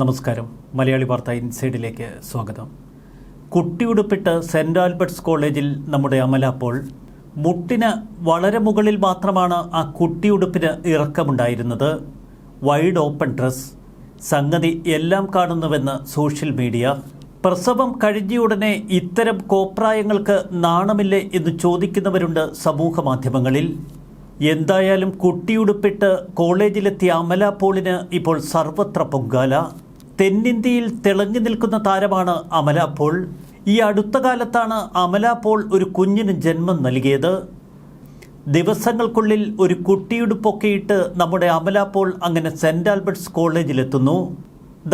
നമസ്കാരം. മലയാളി വാർത്ത ഇൻസൈഡിലേക്ക് സ്വാഗതം. കുട്ടിയുടുപ്പിട്ട് സെന്റ് ആൽബർട്ട്സ് കോളേജിൽ നമ്മുടെ അമല പോൾ മുട്ടിന് വളരെ മുകളിൽ മാത്രമാണ് ആ കുട്ടിയുടുപ്പിന് ഇറക്കമുണ്ടായിരുന്നത്. വൈഡ് ഓപ്പൺ ഡ്രസ് സംഗതി എല്ലാം കാണുന്നുവെന്ന് സോഷ്യൽ മീഡിയ. പ്രസവം കഴിഞ്ഞയുടനെ ഇത്തരം കോപ്രായങ്ങൾക്ക് നാണമില്ലേ എന്ന് ചോദിക്കുന്നവരുണ്ട് സമൂഹ മാധ്യമങ്ങളിൽ. എന്തായാലും കുട്ടിയുടുപ്പിട്ട് കോളേജിലെത്തിയ അമല പോളിന് ഇപ്പോൾ സർവത്ര പൊങ്കാല. തെന്നിന്ത്യയിൽ തിളങ്ങി നിൽക്കുന്ന താരമാണ് അമല പോൾ. ഈ അടുത്ത കാലത്താണ് അമല പോൾ ഒരു കുഞ്ഞിന് ജന്മം നൽകിയത്. ദിവസങ്ങൾക്കുള്ളിൽ ഒരു കുട്ടിയുടുപ്പൊക്കെ ഇട്ട് നമ്മുടെ അമല പോൾ അങ്ങനെ സെന്റ് ആൽബർട്ട്സ് കോളേജിലെത്തുന്നു.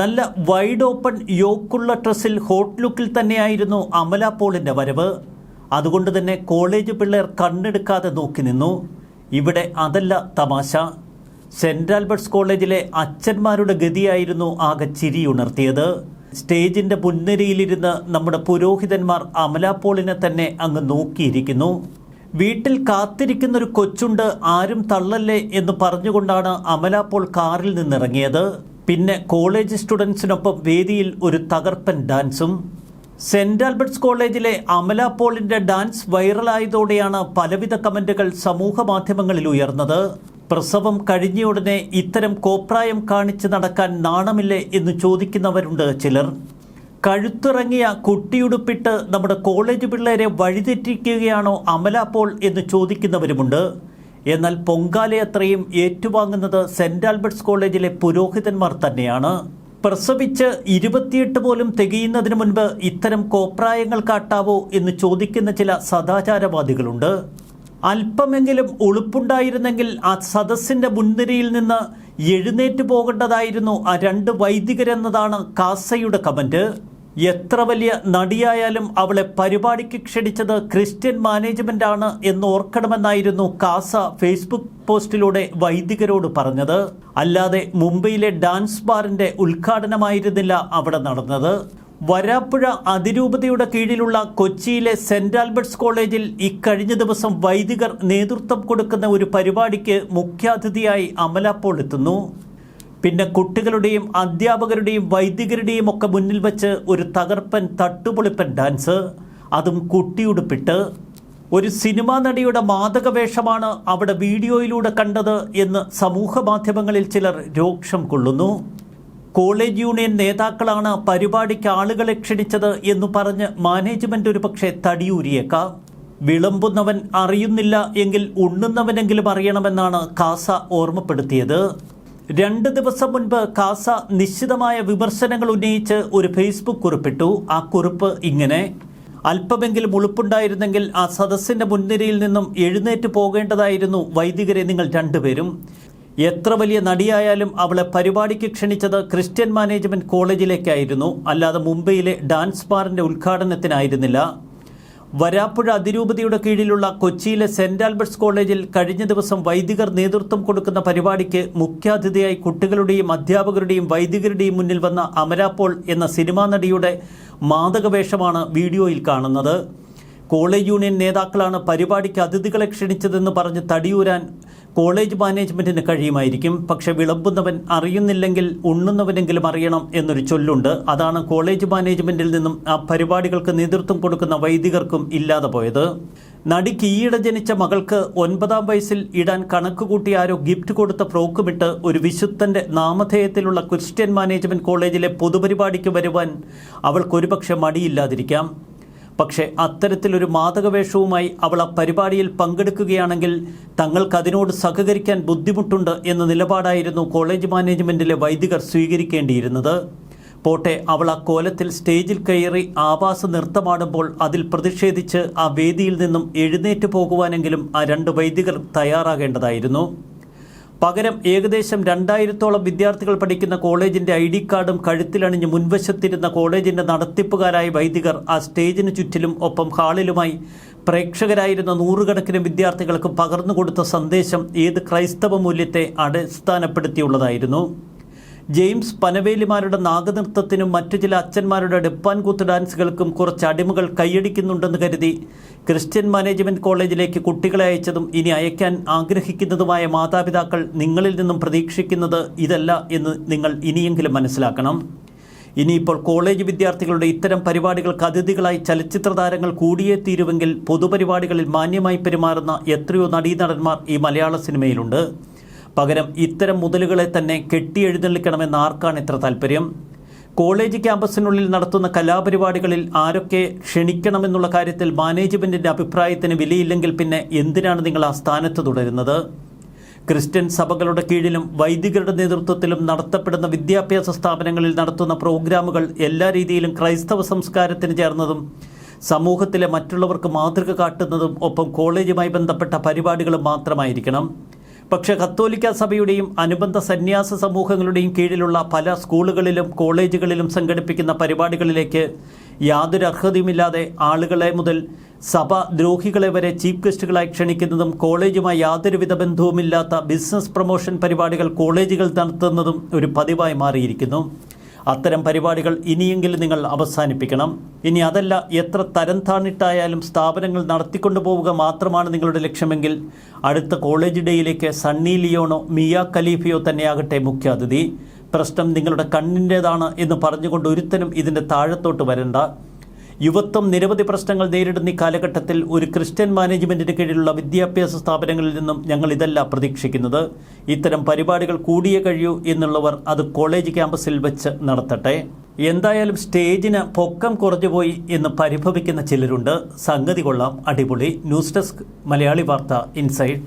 നല്ല വൈഡ് ഓപ്പൺ യോക്കുള്ള ഡ്രസ്സിൽ ഹോട്ട് ലുക്കിൽ തന്നെയായിരുന്നു അമല പോളിന്റെ വരവ്. അതുകൊണ്ട് തന്നെ കോളേജ് പിള്ളേർ കണ്ണെടുക്കാതെ നോക്കി നിന്നു. ഇവിടെ അതല്ല തമാശ. സെന്റ് ആൽബർട്ട്സ് കോളേജിലെ അച്ഛന്മാരുടെ ഗതിയായിരുന്നു ആകെ ചിരിയുണർത്തിയത്. സ്റ്റേജിന്റെ മുൻനിരയിലിരുന്ന് നമ്മുടെ പുരോഹിതന്മാർ അമലാപ്പോളിനെ തന്നെ അങ്ങ് നോക്കിയിരിക്കുന്നു. വീട്ടിൽ കാത്തിരിക്കുന്ന ഒരു കൊച്ചുണ്ട് ആരും തള്ളല്ലേ എന്ന് പറഞ്ഞുകൊണ്ടാണ് അമലാപ്പോൾ കാറിൽ നിന്നിറങ്ങിയത്. പിന്നെ കോളേജ് സ്റ്റുഡൻസിനൊപ്പം വേദിയിൽ ഒരു തകർപ്പൻ ഡാൻസും. സെന്റ് ആൽബർട്ട്സ് കോളേജിലെ അമല ഡാൻസ് വൈറലായതോടെയാണ് പലവിധ കമന്റുകൾ സമൂഹ മാധ്യമങ്ങളിൽ ഉയർന്നത്. പ്രസവം കഴിഞ്ഞ ഉടനെ ഇത്തരം കോപ്രായം കാണിച്ച് നടക്കാൻ നാണമില്ലേ എന്ന് ചോദിക്കുന്നവരുണ്ട് ചിലർ. കഴുത്തിറങ്ങിയ കുട്ടിയുടുപ്പിട്ട് നമ്മുടെ കോളേജ് പിള്ളേരെ വഴിതെറ്റിക്കുകയാണോ അമല പോൾ എന്ന് ചോദിക്കുന്നവരുമുണ്ട്. എന്നാൽ പൊങ്കാലയത്രയും ഏറ്റുവാങ്ങുന്നത് സെന്റ് ആൽബർട്ട്സ് കോളേജിലെ പുരോഹിതന്മാർ തന്നെയാണ്. പ്രസവിച്ച് ഇരുപത്തിയെട്ട് പോലും തികയുന്നതിന് മുൻപ് ഇത്തരം കോപ്രായങ്ങൾ കാട്ടാവോ എന്ന് ചോദിക്കുന്ന ചില സദാചാരവാദികളുണ്ട്. അല്പമെങ്കിലും ഒളിപ്പുണ്ടായിരുന്നെങ്കിൽ ആ സദസ്സിന്റെ മുൻനിരയിൽ നിന്ന് എഴുന്നേറ്റ് പോകേണ്ടതായിരുന്നു ആ രണ്ട് വൈദികരെന്നതാണ് കാസയുടെ കമന്റ്. എത്ര വലിയ നടിയായാലും അവളെ പരിപാടിക്ക് ക്ഷണിച്ചത് ക്രിസ്ത്യൻ മാനേജ്മെന്റ് ആണ് എന്ന് ഓർക്കണമെന്നായിരുന്നു കാസ ഫേസ്ബുക്ക് പോസ്റ്റിലൂടെ വൈദികരോട് പറഞ്ഞത്. അല്ലാതെ മുംബൈയിലെ ഡാൻസ് ബാറിന്റെ ഉദ്ഘാടനമായിരുന്നില്ല അവിടെ നടന്നത്. വരാപ്പുഴ അതിരൂപതയുടെ കീഴിലുള്ള കൊച്ചിയിലെ സെന്റ് ആൽബർട്ട്സ് കോളേജിൽ ഇക്കഴിഞ്ഞ ദിവസം വൈദികർ നേതൃത്വം കൊടുക്കുന്ന ഒരു പരിപാടിക്ക് മുഖ്യാതിഥിയായി അമലാപ്പോൾ എത്തുന്നു. പിന്നെ കുട്ടികളുടെയും അധ്യാപകരുടെയും വൈദികരുടെയും ഒക്കെ മുന്നിൽ വെച്ച് ഒരു തകർപ്പൻ തട്ടുപൊളിപ്പൻ ഡാൻസ്. അതും കുട്ടിയുടുപ്പിട്ട്. ഒരു സിനിമാ നടിയുടെ മാതക വേഷമാണ് അവിടെ വീഡിയോയിലൂടെ കണ്ടത് എന്ന് സമൂഹ മാധ്യമങ്ങളിൽ ചിലർ രോക്ഷം കൊള്ളുന്നു. കോളേജ് യൂണിയൻ നേതാക്കളാണ് പരിപാടിക്ക് ആളുകളെ ക്ഷണിച്ചത് എന്ന് പറഞ്ഞ് മാനേജ്മെന്റ് ഒരുപക്ഷെ തടിയൂരിയേക്കാം. വിളമ്പുന്നവൻ അറിയുന്നില്ല എങ്കിൽ ഉണ്ണുന്നവനെങ്കിലും അറിയണമെന്നാണ് കാസ ഓർമ്മപ്പെടുത്തിയത്. രണ്ട് ദിവസം മുൻപ് കാസ നിശ്ചിതമായ വിമർശനങ്ങൾ ഉന്നയിച്ച് ഒരു ഫേസ്ബുക്ക് കുറിപ്പിട്ടു. ആ കുറിപ്പ് ഇങ്ങനെ അല്പമെങ്കിലും ഉളുപ്പുണ്ടായിരുന്നെങ്കിൽ ആ സദസ്സിന്റെ മുൻനിരയിൽ നിന്നും എഴുന്നേറ്റ് പോകേണ്ടതായിരുന്നു വൈദികരെ നിങ്ങൾ രണ്ടുപേരും. എത്ര വലിയ നടിയായാലും അവളെ പരിപാടിക്ക് ക്ഷണിച്ചത് ക്രിസ്ത്യൻ മാനേജ്മെന്റ് കോളേജിലേക്കായിരുന്നു. അല്ലാതെ മുംബൈയിലെ ഡാൻസ് ബാറിന്റെ ഉദ്ഘാടനത്തിനായിരുന്നില്ല. വരാപ്പുഴ അതിരൂപതയുടെ കീഴിലുള്ള കൊച്ചിയിലെ സെന്റ് ആൽബർട്ട്സ് കോളേജിൽ കഴിഞ്ഞ ദിവസം വൈദികർ നേതൃത്വം കൊടുക്കുന്ന പരിപാടിക്ക് മുഖ്യാതിഥിയായി കുട്ടികളുടെയും അധ്യാപകരുടെയും വൈദികരുടെയും മുന്നിൽ വന്ന അമരാപ്പോൾ എന്ന സിനിമാ നടിയുടെ മാതകവേഷമാണ് വീഡിയോയിൽ കാണുന്നത്. കോളേജ് യൂണിയൻ നേതാക്കളാണ് പരിപാടിക്ക് അതിഥികളെ ക്ഷണിച്ചതെന്ന് പറഞ്ഞ് തടിയൂരാൻ കോളേജ് മാനേജ്മെന്റിന് കഴിയുമായിരിക്കും. പക്ഷെ വിളമ്പുന്നവൻ അറിയുന്നില്ലെങ്കിൽ ഉണ്ണുന്നവനെങ്കിലും അറിയണം എന്നൊരു ചൊല്ലുണ്ട്. അതാണ് കോളേജ് മാനേജ്മെന്റിൽ നിന്നും ആ പരിപാടികൾക്ക് നേതൃത്വം കൊടുക്കുന്ന വൈദികർക്കും ഇല്ലാതെ പോയത്. നടിക്ക് ഈയിടെ ജനിച്ച മകൾക്ക് ഒൻപതാം വയസ്സിൽ ഇടാൻ കണക്ക് കൂട്ടി ആരോ ഗിഫ്റ്റ് കൊടുത്ത ഫ്രോക്കുമിട്ട് ഒരു വിശുദ്ധന്റെ നാമധേയത്തിലുള്ള ക്രിസ്ത്യൻ മാനേജ്മെന്റ് കോളേജിലെ പൊതുപരിപാടിക്ക് വരുവാൻ അവൾക്കൊരുപക്ഷെ മടിയില്ലാതിരിക്കാം. പക്ഷേ അത്തരത്തിലൊരു മാതകവേഷവുമായി അവൾ ആ പരിപാടിയിൽ പങ്കെടുക്കുകയാണെങ്കിൽ തങ്ങൾക്ക് അതിനോട് സഹകരിക്കാൻ ബുദ്ധിമുട്ടുണ്ട് എന്ന നിലപാടായിരുന്നു കോളേജ് മാനേജ്മെന്റിലെ വൈദികർ സ്വീകരിക്കേണ്ടിയിരുന്നത്. പോട്ടെ അവൾ ആ കോലത്തിൽ സ്റ്റേജിൽ കയറി ആവാസ നൃത്തമാടുമ്പോൾ അതിൽ പ്രതിഷേധിച്ച് ആ വേദിയിൽ നിന്നും എഴുന്നേറ്റ് പോകുവാനെങ്കിലും ആ രണ്ട് വൈദികർ തയ്യാറാകേണ്ടതായിരുന്നു. പകരം ഏകദേശം രണ്ടായിരത്തോളം വിദ്യാർത്ഥികൾ പഠിക്കുന്ന കോളേജിന്റെ ഐ ഡി കാർഡും കഴുത്തിലണിഞ്ഞ് മുൻവശത്തിരുന്ന കോളേജിന്റെ നടത്തിപ്പുകാരായ വൈദികർ ആ സ്റ്റേജിന് ചുറ്റിലും ഒപ്പം ഹാളിലുമായി പ്രേക്ഷകരായിരുന്ന നൂറുകണക്കിന് വിദ്യാർത്ഥികൾക്ക് പകർന്നു കൊടുത്ത സന്ദേശം ഏത് ക്രൈസ്തവ മൂല്യത്തെ അടിസ്ഥാനപ്പെടുത്തിയുള്ളതായിരുന്നു. ജെയിംസ് പനവേലിമാരുടെ നാഗനൃത്തത്തിനും മറ്റു ചില അച്ഛന്മാരുടെ ഡെപ്പാൻ കൂത്ത് ഡാൻസുകൾക്കും കുറച്ച് അടിമകൾ കൈയടിക്കുന്നുണ്ടെന്ന് കരുതി. ക്രിസ്ത്യൻ മാനേജ്മെന്റ് കോളേജിലേക്ക് കുട്ടികളെ അയച്ചതും ഇനി അയക്കാൻ ആഗ്രഹിക്കുന്നതുമായ മാതാപിതാക്കൾ നിങ്ങളിൽ നിന്നും പ്രതീക്ഷിക്കുന്നത് ഇതല്ല എന്ന് നിങ്ങൾ ഇനിയെങ്കിലും മനസ്സിലാക്കണം. ഇനിയിപ്പോൾ കോളേജ് വിദ്യാർത്ഥികളുടെ ഇത്തരം പരിപാടികൾക്ക് അതിഥികളായി ചലച്ചിത്ര താരങ്ങൾ കൂടിയേ തീരുവെങ്കിൽ പൊതുപരിപാടികളിൽ മാന്യമായി പെരുമാറുന്ന എത്രയോ നടീനടന്മാർ ഈ മലയാള സിനിമയിലുണ്ട്. പകരം ഇത്തരം മുതലുകളെ തന്നെ കെട്ടിയെഴുന്നള്ളിക്കണമെന്ന് ആർക്കാണ് ഇത്ര താല്പര്യം കോളേജ് ക്യാമ്പസിനുള്ളിൽ നടത്തുന്ന കലാപരിപാടികളിൽ ആരൊക്കെ ക്ഷണിക്കണമെന്നുള്ള കാര്യത്തിൽ മാനേജ്മെന്റിന്റെ അഭിപ്രായത്തിന് വിലയില്ലെങ്കിൽ പിന്നെ എന്തിനാണ് നിങ്ങൾ ആ സ്ഥാനത്ത് തുടരുന്നത്? ക്രിസ്ത്യൻ സഭകളുടെ കീഴിലും വൈദികരുടെ നേതൃത്വത്തിലും നടത്തപ്പെടുന്ന വിദ്യാഭ്യാസ സ്ഥാപനങ്ങളിൽ നടത്തുന്ന പ്രോഗ്രാമുകൾ എല്ലാ രീതിയിലും ക്രൈസ്തവ സംസ്കാരത്തിന് ചേർന്നതും സമൂഹത്തിലെ മറ്റുള്ളവർക്ക് മാതൃക കാട്ടുന്നതും ഒപ്പം കോളേജുമായി ബന്ധപ്പെട്ട പരിപാടികളും മാത്രമായിരിക്കണം. പക്ഷേ കത്തോലിക്ക സഭയുടെയും അനുബന്ധ സന്യാസ സമൂഹങ്ങളുടെയും കീഴിലുള്ള പല സ്കൂളുകളിലും കോളേജുകളിലും സംഘടിപ്പിക്കുന്ന പരിപാടികളിലേക്ക് യാതൊരു അർഹതയുമില്ലാതെ ആളുകളെ മുതൽ സഭ ദ്രോഹികളെ വരെ ചീഫ് ഗസ്റ്റുകളായി ക്ഷണിക്കുന്നതും കോളേജുമായി യാതൊരുവിധ ബന്ധവുമില്ലാത്ത ബിസിനസ് പ്രൊമോഷൻ പരിപാടികൾ കോളേജുകൾ നടത്തുന്നതും ഒരു പതിവായി മാറിയിരിക്കുന്നു. അത്തരം പരിപാടികൾ ഇനിയെങ്കിലും നിങ്ങൾ അവസാനിപ്പിക്കണം. ഇനി അതല്ല എത്ര തരം താണിട്ടായാലും സ്ഥാപനങ്ങൾ നടത്തിക്കൊണ്ടു പോവുക മാത്രമാണ് നിങ്ങളുടെ ലക്ഷ്യമെങ്കിൽ അടുത്ത കോളേജ് ഡേയിലേക്ക് സണ്ണി ലിയോണോ മിയ ഖലീഫയോ തന്നെയാകട്ടെ മുഖ്യാതിഥി. പ്രശ്നം നിങ്ങളുടെ കണ്ണിന്റേതാണ് എന്ന് പറഞ്ഞുകൊണ്ട് ഒരുത്തനും ഇതിന്റെ താഴത്തോട്ട് വരണ്ട. യുവത്വം നിരവധി പ്രശ്നങ്ങൾ നേരിടുന്ന ഈ കാലഘട്ടത്തിൽ ഒരു ക്രിസ്ത്യൻ മാനേജ്മെന്റിന് കീഴിലുള്ള വിദ്യാഭ്യാസ സ്ഥാപനങ്ങളിൽ നിന്നും ഞങ്ങൾ ഇതല്ല പ്രതീക്ഷിക്കുന്നത്. ഇത്തരം പരിപാടികൾ കൂടിയേ കഴിയൂ എന്നുള്ളവർ അത് കോളേജ് ക്യാമ്പസിൽ വെച്ച് നടത്തട്ടെ. എന്തായാലും സ്റ്റേജിന് പൊക്കം കുറഞ്ഞുപോയി എന്ന് പരിഭവിക്കുന്ന ചിലരുണ്ട്. സംഗതി കൊള്ളാം. അടിപൊളി. News desk. മലയാളി വാർത്ത. ഇൻസൈഡ്.